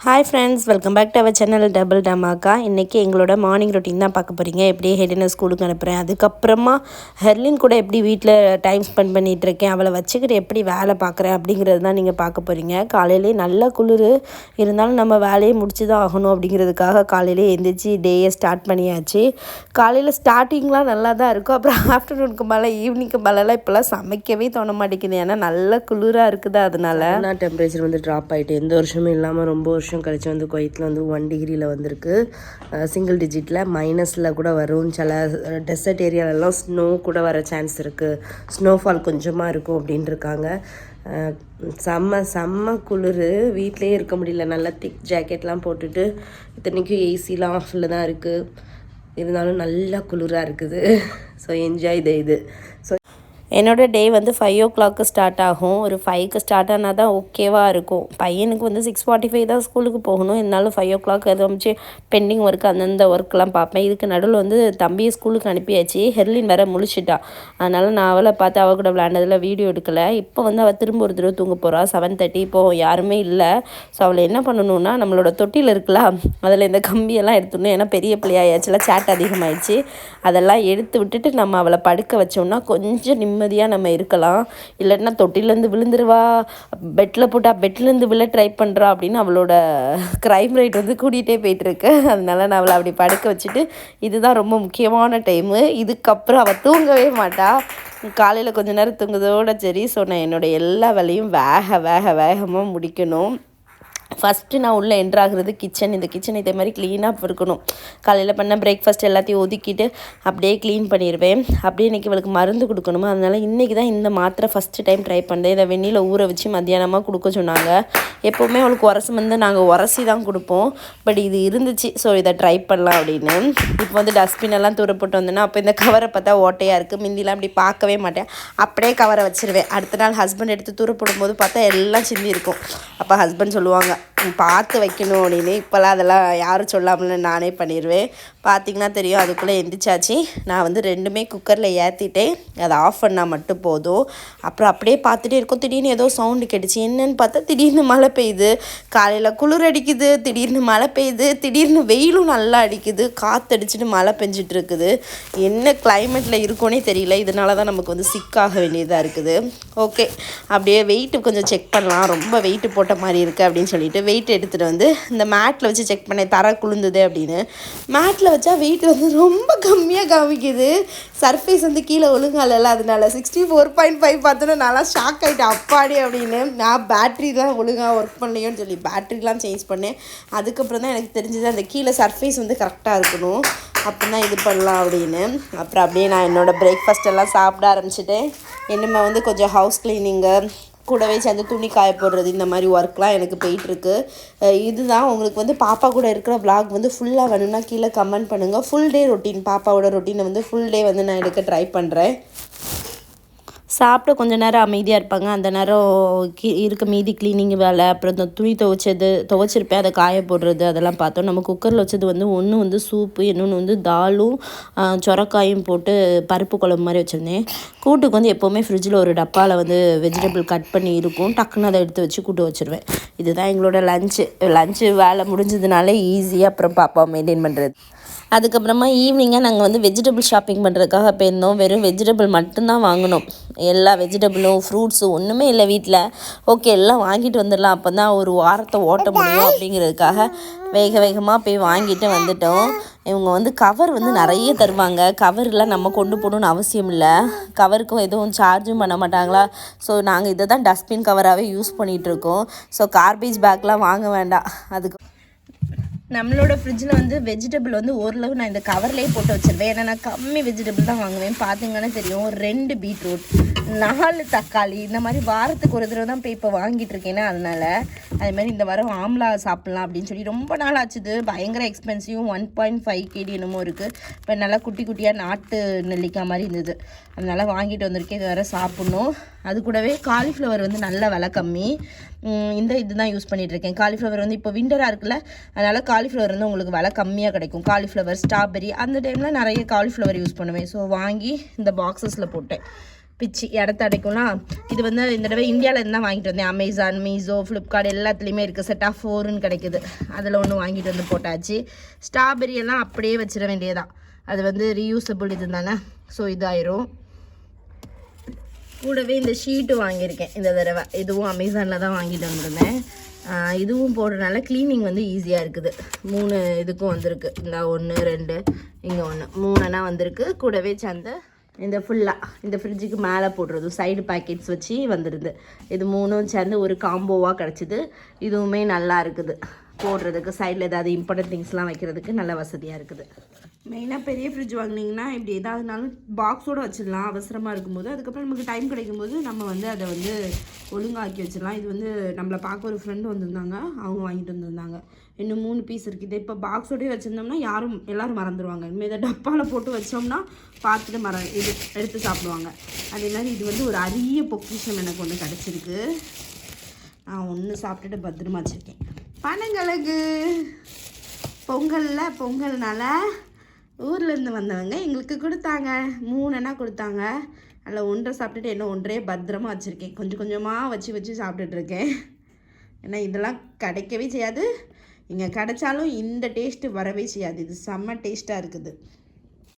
Hi friends welcome back to our channel double dhamaka இன்றைக்கி எங்களோட morning routine தான் பார்க்க போகிறீங்க எப்படி ஹெடினை ஸ்கூலுக்கு அனுப்புகிறேன் அதுக்கப்புறமா ஹெர்லின் கூட எப்படி வீட்டில் டைம் ஸ்பெண்ட் பண்ணிகிட்டு இருக்கேன் அவளை வச்சுக்கிட்டு எப்படி வேலை பார்க்குறேன் அப்படிங்கிறது தான் நீங்கள் பார்க்க போகிறீங்க காலையிலே நல்ல குளிர். இருந்தாலும் நம்ம வேலையை முடிச்சு தான் ஆகணும் அப்படிங்கிறதுக்காக காலையிலே எந்திரிச்சு டேயை ஸ்டார்ட் பண்ணியாச்சு. காலையில் ஸ்டார்டிங்லாம் நல்லா தான் இருக்கும். அப்புறம் ஆஃப்டர்நூனுக்கு மேலே ஈவினிங்க்கு மேலெலாம் இப்போல்லாம் சமைக்கவே தோண மாட்டேங்குது. ஏன்னா நல்ல குளிராக இருக்குது அதனால. டெம்பரேச்சர் வந்து ட்ராப் ஆகிட்டு எந்த வருஷமும் இல்லாமல் ரொம்ப வருஷம் வருஷம் கழிச்சு வந்து குவைத்தில் வந்து ஒன் டிகிரியில் வந்திருக்கு. சிங்கிள் டிஜிட்டில் மைனஸில் கூட வரும். சில டெசர்ட் ஏரியாலெலாம் ஸ்னோ கூட வர சான்ஸ் இருக்குது ஸ்னோஃபால் கொஞ்சமாக இருக்கும் அப்படின்ட்டு இருக்காங்க. செம்ம செம்ம குளிர். வீட்லேயே இருக்க முடியல. நல்லா திக் ஜாக்கெட்லாம் போட்டுட்டு இத்தனைக்கும் ஏசிலாம் ஆஃபில் தான் இருக்குது இருந்தாலும் நல்லா குளிராக இருக்குது. ஸோ என்ஜாய் த இது. ஸோ என்னோட டே வந்து ஃபைவ் ஓ கிளாக்கு ஸ்டார்ட் ஆகும். ஒரு ஃபைவ்க்கு ஸ்டார்ட் ஆனால் தான் ஓகேவாக இருக்கும். பையனுக்கு வந்து சிக்ஸ் ஃபார்ட்டி ஃபைவ் தான் ஸ்கூலுக்கு போகணும். இருந்தாலும் ஃபைவ் ஓ கிளாக் அமைச்சு பெண்டிங் ஒர்க் அந்தந்த ஒர்க்லாம் பார்ப்பேன். இதுக்கு நடுவில் வந்து தம்பியை ஸ்கூலுக்கு அனுப்பியாச்சு. ஹெர்லின் வேற முழிச்சிட்டா. அதனால் நான் அவளை பார்த்து அவள் கூட விளையாண்டதில் வீடியோ எடுக்கலை. இப்போ வந்து அவள் திரும்ப ஒரு தடவை தூங்க போகிறா செவன் தேர்ட்டி இப்போது யாருமே இல்லை. ஸோ அவளை என்ன பண்ணணும்னா நம்மளோட தொட்டியில் இருக்குல்ல அதில் இந்த கம்பியெல்லாம் எடுத்துடணும். ஏன்னா பெரிய பிள்ளையாச்சுலாம் சேட் அதிகமாகிடுச்சு அதெல்லாம் எடுத்து விட்டுட்டு நம்ம அவளை படுக்க வச்சோம்னா கொஞ்சம் நிம்மதியாக நம்ம இருக்கலாம். இல்லைன்னா தொட்டிலேருந்து விழுந்துருவா பெட்டில் போட்டால் பெட்லேருந்து விழ ட்ரை பண்ணுறா அப்படின்னு அவளோட க்ரைம் ரேட் வந்து கூட்டிகிட்டே போயிட்டுருக்கு. அதனால நான் அவளை அப்படி படுக்க வச்சுட்டு இதுதான் ரொம்ப முக்கியமான டைமு இதுக்கப்புறம் அவள் தூங்கவே மாட்டாள் காலையில் கொஞ்ச நேரம் தூங்குதோட சரி ஸோ நான் என்னோடய எல்லா வேலையும் வேக வேக வேகமாக முடிக்கணும். ஃபஸ்ட்டு நான் உள்ளே என்ட்ராகிறது கிச்சன் இந்த கிச்சன் இதே மாதிரி க்ளீனாக இருக்கணும். காலையில் பண்ண பிரேக்ஃபாஸ்ட் எல்லாத்தையும் ஒதுக்கிட்டு அப்படியே க்ளீன் பண்ணிடுவேன் அப்படியே இன்றைக்கி இவளுக்கு மருந்து கொடுக்கணுமா? அதனால் இன்றைக்கி தான் இந்த மாத்திரை ஃபஸ்ட்டு டைம் ட்ரை பண்ணேன். இதை வெந்நியில் ஊற வச்சு மத்தியானமாக கொடுக்க சொன்னாங்க. எப்போவுமே அவளுக்கு உரசு வந்து நாங்கள் உரசி தான் கொடுப்போம். பட் இது இருந்துச்சு. ஸோ இதை ட்ரை பண்ணலாம் அப்படின்னு. இப்போ வந்து டஸ்ட்பின் எல்லாம் தூர போட்டு வந்தேன்னா அப்போ இந்த கவரை பார்த்தா ஓட்டையாக இருக்குது மிந்திலாம் அப்படி பார்க்கவே மாட்டேன். அப்படியே கவரை வச்சுருவேன். அடுத்த நாள் ஹஸ்பண்ட் எடுத்து தூர போடும்போது பார்த்தா எல்லாம் சிந்தி இருக்கும். அப்போ ஹஸ்பண்ட் சொல்லுவாங்க that பார்த்து வைக்கணும் அப்படின்னு. இப்போல்லாம் அதெல்லாம் யாரும் சொல்லாமல் நானே பண்ணிடுவேன். பார்த்திங்கன்னா தெரியும் அதுக்குள்ளே எந்திரிச்சாச்சு. நான் வந்து ரெண்டுமே குக்கரில் ஏற்றிட்டேன் அதை ஆஃப் பண்ணால் மட்டும் போதும். அப்புறம் அப்படியே பார்த்துட்டே இருக்கோம். திடீர்னு ஏதோ சவுண்டு கேட்டுச்சு. என்னன்னு பார்த்தா திடீர்னு மழை பெய்யுது. காலையில் குளிர் அடிக்குது. திடீர்னு மழை பெய்யுது. திடீர்னு வெயிலும் நல்லா அடிக்குது. காற்றடிச்சிட்டு மழை பெஞ்சிட்டு இருக்குது. என்ன கிளைமேட்டில் இருக்கும்னே தெரியல. இதனால தான் நமக்கு வந்து சிக்காக வேண்டியதாக இருக்குது. ஓகே அப்படியே வெயிட்டு கொஞ்சம் செக் பண்ணலாம். ரொம்ப வெயிட்டு போட்ட மாதிரி இருக்குது அப்படின்னு சொல்லிட்டு வெயிட் எடுத்துகிட்டு வந்து இந்த மேட்டில் வச்சு செக் பண்ணேன் தர குளுந்துது அப்படின்னு. மேட்டில் வச்சா வெயிட் வந்து ரொம்ப கம்மியாக காமிக்குது. சர்ஃபேஸ் வந்து கீழே ஒழுங்கால அதனால. சிக்ஸ்டி ஃபோர் பாயிண்ட் ஃபைவ் பார்த்தோன்னா நல்லா ஷாக் ஆகிட்டேன் அப்பாடி அப்படின்னு. நான் பேட்ரி தான் ஒழுங்காக ஒர்க் பண்ணலையோன்னு சொல்லி பேட்ரிலாம் சேஞ்ச் பண்ணேன். அதுக்கப்புறம் தான் எனக்கு தெரிஞ்சது அந்த கீழே சர்ஃபேஸ் வந்து கரெக்டாக இருக்கணும். அப்போ தான் இது பண்ணலாம் அப்படின்னு. அப்புறம் அப்படியே நான் என்னோடய பிரேக்ஃபாஸ்ட் எல்லாம் சாப்பிட ஆரம்பிச்சிட்டேன். இனிமேல் வந்து கொஞ்சம் ஹவுஸ் க்ளீனிங்கு கூடவே சேர்ந்து துணி காய போடுறது இந்த மாதிரி ஒர்க்லாம் எனக்கு போயிட்டுருக்கு. இதுதான் உங்களுக்கு வந்து பாப்பா கூட இருக்கிற vlog வந்து ஃபுல்லாக வேணும்னா கீழே கமெண்ட் பண்ணுங்கள் ஃபுல் டே ரொட்டீன் பாப்பாவோட ரொட்டீனை வந்து ஃபுல் டே வந்து நான் எடுக்க ட்ரை பண்ணுறேன் சாப்பிட்டு கொஞ்ச நேரம் அமைதியாக இருப்பாங்க. அந்த நேரம் கி இருக்க மீதி க்ளீனிங் வேலை அப்புறம் இந்த துணி துவைச்சது துவைச்சிருப்பேன். அதை காய போடுறது அதெல்லாம் பார்த்தோம். நம்ம குக்கரில் வச்சது வந்து ஒன்று வந்து சூப்பு இன்னொன்று வந்து தாலும் சொரக்காயும் போட்டு பருப்பு குழம்பு மாதிரி வச்சுருந்தேன். கூட்டுக்கு வந்து எப்போவுமே ஃப்ரிட்ஜில் ஒரு டப்பாவில் வந்து வெஜிடபிள் கட் பண்ணி இருக்கும். டக்குன்னு அதை எடுத்து வச்சு கூட்டு வச்சுருவேன். இதுதான் எங்களோட லஞ்சு லஞ்சு வேலை முடிஞ்சதுனால ஈஸியாக அப்புறம் பாப்பா மெயின்டைன் பண்ணுறது அதுக்கப்புறமா ஈவினிங்காக நாங்கள் வந்து வெஜிடபிள் ஷாப்பிங் பண்ணுறதுக்காக போயிருந்தோம். வெறும் வெஜிடபிள் மட்டும்தான் வாங்கினோம். எல்லா வெஜிடபிளும் ஃப்ரூட்ஸும் ஒன்றுமே இல்லை வீட்டில் ஓகே எல்லாம் வாங்கிட்டு வந்துடலாம். அப்போ தான் ஒரு வாரத்தை ஓட்ட முடியும் அப்படிங்கிறதுக்காக வேக வேகமாக போய் வாங்கிட்டு வந்துட்டோம். இவங்க வந்து கவர் வந்து நிறைய தருவாங்க. கவர்லாம் நம்ம கொண்டு போகணுன்னு அவசியம் இல்லை. கவருக்கும் எதுவும் சார்ஜும் பண்ண மாட்டாங்களா? ஸோ நாங்கள் இதை தான் டஸ்ட்பின் கவராகவே யூஸ் பண்ணிகிட்ருக்கோம் ஸோ கார்பேஜ் பேக்லாம் வாங்க வேண்டாம். அதுக்கு நம்மளோட ஃப்ரிட்ஜில் வந்து வெஜிடபிள் வந்து ஓரளவு நான் இந்த கவர்லேயே போட்டு வச்சிருவேன். ஏன்னா நான் கம்மி வெஜிடபிள் தான் வாங்குவேன். பார்த்தீங்கன்னா தெரியும் ரெண்டு பீட்ரூட் நாலு தக்காளி இந்த மாதிரி வாரத்துக்கு ஒரு தடவை தான் போய் இப்போ வாங்கிட்டு இருக்கேன்னா அதனால அதே மாதிரி இந்த வாரம் ஆம்லா சாப்பிட்லாம் அப்படின்னு சொல்லி ரொம்ப நாள் ஆச்சுது. பயங்கர expensive one point five KD என்னமோ இருக்குது இப்போ நல்லா குட்டி குட்டியாக நாட்டு நெல்லிக்காய் மாதிரி இருந்தது. அதனால வாங்கிட்டு வந்திருக்கேன். இது வேறு சாப்பிட்ணும். அது கூடவே காலிஃப்ளவர் வந்து நல்ல விலை கம்மி. இந்த இந்த இதுதான் யூஸ் பண்ணிகிட்ருக்கேன் இருக்கேன். காலிஃப்ளவர் வந்து இப்போ விண்டராக இருக்குல்ல அதனால் காலிஃப்ளவர் வந்து உங்களுக்கு விலை கம்மியாக கிடைக்கும். காலிஃப்ளவர் ஸ்ட்ராபெரி அந்த டைமில் நிறைய காலிஃப்ளவர் யூஸ் பண்ணுவேன். ஸோ வாங்கி இந்த பாக்ஸஸில் போட்டேன். பிச்சு இடத்த அடைக்கும்லாம் இது வந்து இந்த தடவை இந்தியாவிலேருந்து தான் வாங்கிட்டு வந்தேன். அமேசான் மீசோ ஃப்ளிப்கார்ட் எல்லாத்துலேயுமே இருக்குது செட் ஆஃப் ஃபோர்னு கிடைக்குது. அதில் ஒன்று வாங்கிட்டு வந்து போட்டாச்சு. ஸ்ட்ராபெரி எல்லாம் அப்படியே வச்சிட வேண்டியதான் அது வந்து ரீயூசபிள் இது தானே ஸோ இதாயிரும். கூடவே இந்த ஷீட்டு வாங்கியிருக்கேன். இந்த தடவை. இதுவும் அமேசானில் தான் வாங்கிட்டு வந்திருந்தேன். இதுவும் போடுறதுனால க்ளீனிங் வந்து ஈஸியாக இருக்குது. மூணு இதுக்கும் வந்திருக்கு. இந்த ஒன்று ரெண்டு இங்கே ஒன்று மூணுனா வந்திருக்கு. கூடவே சேர்ந்து இந்த ஃபுல்லாக இந்த ஃப்ரிட்ஜுக்கு மேலே போடுறதும் சைடு பேக்கெட்ஸ் வச்சு வந்துடுது இது மூணும் சேர்ந்து ஒரு காம்போவாக கிடச்சிது. இதுவுமே நல்லா இருக்குது. போடுறதுக்கு சைடில் ஏதாவது இம்பார்ட்டன்ட் திங்ஸ்லாம் வைக்கிறதுக்கு நல்ல வசதியாக இருக்குது. மெயினாக பெரிய ஃப்ரிட்ஜ் வாங்கினீங்கன்னா இப்படி ஏதாவதுனாலும் பாக்ஸோடு வச்சிடலாம். அவசரமாக இருக்கும்போது அதுக்கப்புறம் நமக்கு டைம் கிடைக்கும்போது நம்ம வந்து அதை வந்து ஒழுங்காக்கி வச்சிடலாம். இது வந்து நம்மளை பார்க்க ஒரு ஃப்ரெண்டு வந்திருந்தாங்க. அவங்க வாங்கிட்டு வந்திருந்தாங்க. இன்னும் மூணு பீஸ் இருக்குது இப்போ பாக்ஸோடய வச்சுருந்தோம்னா யாரும் எல்லோரும் மறந்துடுவாங்க இனிமேல் இதை டப்பாவில் போட்டு வச்சோம்னா பார்த்துட்டு மற இது எடுத்து சாப்பிடுவாங்க. அதே மாதிரி இது வந்து ஒரு அரிய பொக்கிஷம் எனக்கு ஒன்று கிடச்சிருக்கு. நான் ஒன்று சாப்பிட்டுட்டு பத்திரமா வச்சுருக்கேன். பனங்கிழங்கு பொங்கலில் பொங்கல்னால ஊர்லேருந்து வந்தவங்க எங்களுக்கு கொடுத்தாங்க. மூணுன்னா கொடுத்தாங்க. அதில் ஒன்றை சாப்பிட்டுட்டு என்ன ஒன்றே பத்திரமா வச்சுருக்கேன். கொஞ்சம் கொஞ்சமாக வச்சு வச்சு சாப்பிட்டுட்ருக்கேன். ஏன்னா இதெல்லாம் கிடைக்கவே செய்யாது. இங்கே கிடைச்சாலும் இந்த டேஸ்ட்டு வரவே செய்யாது. இது செம்ம டேஸ்ட்டாக இருக்குது.